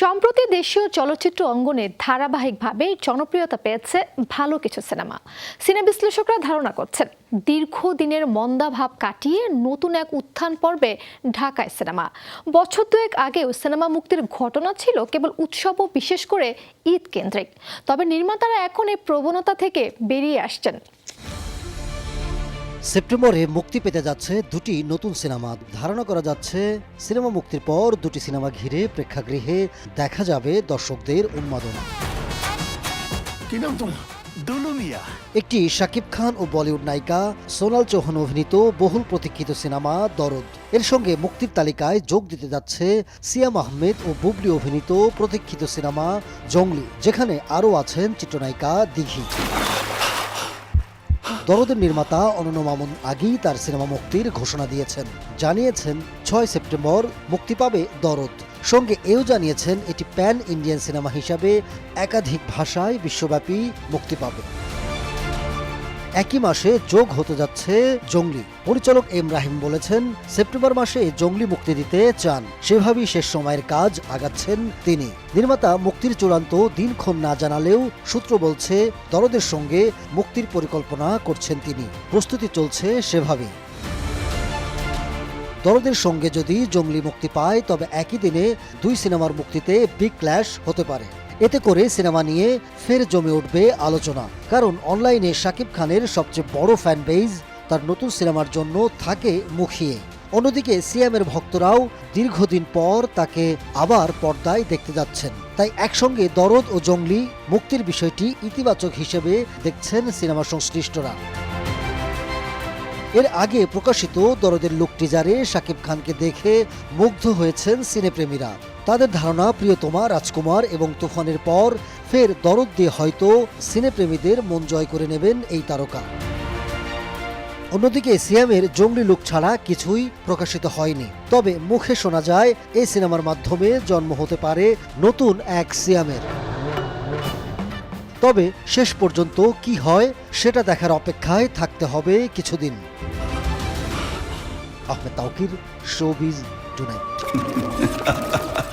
সম্প্রতি দেশীয় চলচ্চিত্র অঙ্গনে ধারাবাহিকভাবে জনপ্রিয়তা পেয়েছে ভালো কিছু সিনেমা। সিনেমা বিশ্লেষকরা ধারণা করছেন, দীর্ঘদিনের মন্দাভাব কাটিয়ে নতুন এক উত্থান পর্বে ঢাকায় সিনেমা। বছর দুয়েক আগেও সিনেমা মুক্তির ঘটনা ছিল কেবল উৎসব ও বিশেষ করে ঈদ কেন্দ্রিক। তবে নির্মাতারা এখন এই প্রবণতা থেকে বেরিয়ে আসছেন। সেপ্টেম্বরে মুক্তি পেতে যাচ্ছে দুটি নতুন সিনেমা। ধারণা করা যাচ্ছে সিনেমা মুক্তির পর দুটি সিনেমা ঘিরে প্রেক্ষাগৃহে দেখা যাবে দর্শকদের উন্মাদনা। কি নাম তোমার? দুলু মিয়া। একটি শাকিব খান ও বলিউড নায়িকা সোনাল চৌহান অভিনীত বহুল প্রতীক্ষিত সিনেমা দরদ। এর সঙ্গে মুক্তির তালিকায় যোগ দিতে যাচ্ছে সিয়াম আহমেদ ও বুবলি অভিনীত প্রতীক্ষিত সিনেমা জঙ্গলি যেখানে আরও আছেন চিত্রনায়িকা দিঘি। দরদের নির্মাতা অনন্য মামুন আগেই তার সিনেমা মুক্তির ঘোষণা দিয়েছেন। জানিয়েছেন, ছয় সেপ্টেম্বর মুক্তি পাবে দরদ। সঙ্গে এও জানিয়েছেন, এটি প্যান ইন্ডিয়ান সিনেমা হিসাবে একাধিক ভাষায় বিশ্বব্যাপী মুক্তি পাবে। একই মাসে যোগ হতে যাচ্ছে জঙ্গলি। পরিচালক এম রাহিম বলেছেন, সেপ্টেম্বর মাসে জঙ্গলি মুক্তি দিতে চান। সেভাবেই শেষ সময়ের কাজ আগাচ্ছেন তিনি। নির্মাতা মুক্তির চূড়ান্ত দিনক্ষণ না জানালেও সূত্র বলছে দরদের সঙ্গে মুক্তির পরিকল্পনা করছেন তিনি। প্রস্তুতি চলছে সেভাবেই। দরদের সঙ্গে যদি জঙ্গলি মুক্তি পায়, তবে একই দিনে দুই সিনেমার মুক্তিতে বিগ ক্ল্যাশ হতে পারে। এতে করে সিনেমা নিয়ে ফের জমে উঠবে আলোচনা। কারণ অনলাইনে শাকিব খানের সবচেয়ে বড় ফ্যান বেজ তার নতুন সিনেমার জন্য থাকে মুখিয়ে। অন্যদিকে সিএমের ভক্তরাও দীর্ঘদিন পর তাকে আবার পর্দায় দেখতে যাচ্ছেন। তাই একসঙ্গে দরদ ও জঙ্গলি মুক্তির বিষয়টি ইতিবাচক হিসেবে দেখছেন সিনেমা সংশ্লিষ্টরা। এর আগে প্রকাশিত দরদের লুক টিজারে শাকিব খানকে দেখে মুগ্ধ হয়েছেন সিনেপ্রেমীরা। তাদের ধারণা, প্রিয়তমা, রাজকুমার এবং তুফানের পর ফের দরদ দিয়ে হয়তো সিনেপ্রেমীদের মন জয় করে নেবেন এই তারকা। অন্যদিকে সিয়ামের জঙ্গলি লুক ছাড়া কিছুই প্রকাশিত হয়নি। তবে মুখে শোনা যায়, এই সিনেমার মাধ্যমে জন্ম হতে পারে নতুন এক সিয়ামের তবে শেষ পর্যন্ত কি হয়, সেটা দেখার অপেক্ষায় থাকতে হবে কিছুদিন। Ahmed Tauquir, showbiz tonight.